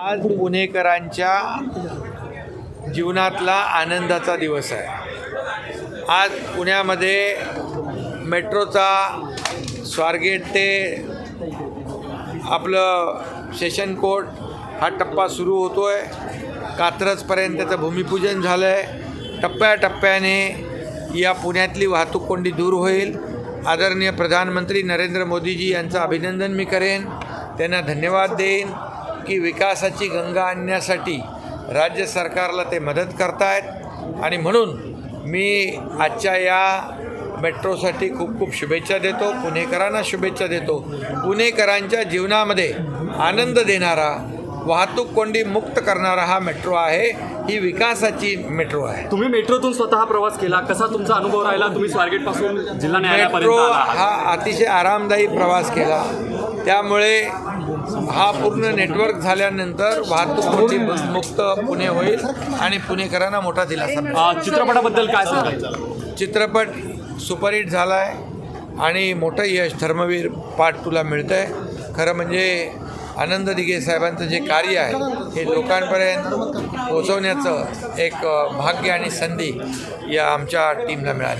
आज पुणेकरांच्या जीवनातला आनंदाचा दिवस आहे. आज पुण्यामध्ये मेट्रोचा स्वारगेट ते आपलं सेशन कोर्ट हा टप्पा सुरू होतो आहे कात्रजपर्यंत त्याचं भूमिपूजन झालं आहे टप्प्याटप्प्याने या पुण्यातली वाहतूक कोंडी दूर होईल. आदरणीय प्रधानमंत्री नरेंद्र मोदीजी यांचं अभिनंदन मी करेन. त्यांना धन्यवाद देईन. की विकासाची गंगा आणण्यासाठी राज्य सरकारला ते मदत करतायत. आणि म्हणून मी आजच्या या मेट्रोसाठी खूप खूप शुभेच्छा देतो पुणेकरांना शुभेच्छा देतो. पुणेकरांच्या जीवनामध्ये आनंद देणारा वाहतूक कोंडी मुक्त करणारा हा मेट्रो आहे. ही विकासाची मेट्रो आहे. तुम्ही मेट्रोतून स्वतः प्रवास केला कसा तुमचा अनुभव राहिला? तुम्ही स्वारगेटपासून जिल्हा मेट्रो. हा अतिशय आरामदायी प्रवास केला. त्यामुळे हा पूर्ण नेटवर्क झाल्यानंतर वाहतूक मुक्त पुणे होईल आणि पुणेकरांना मोठा दिलासा चित्रपटाबद्दल काय सांगाल? चित्रपट सुपरहिट झाला आहे आणि मोठं यश धर्मवीर पाठ तुला मिळतं आहे खरं म्हणजे आनंद दिघे साहेबांचं जे कार्य आहे हे लोकांपर्यंत पोचवण्याचं एक भाग्य आणि संधी या आमच्या टीमला मिळाली.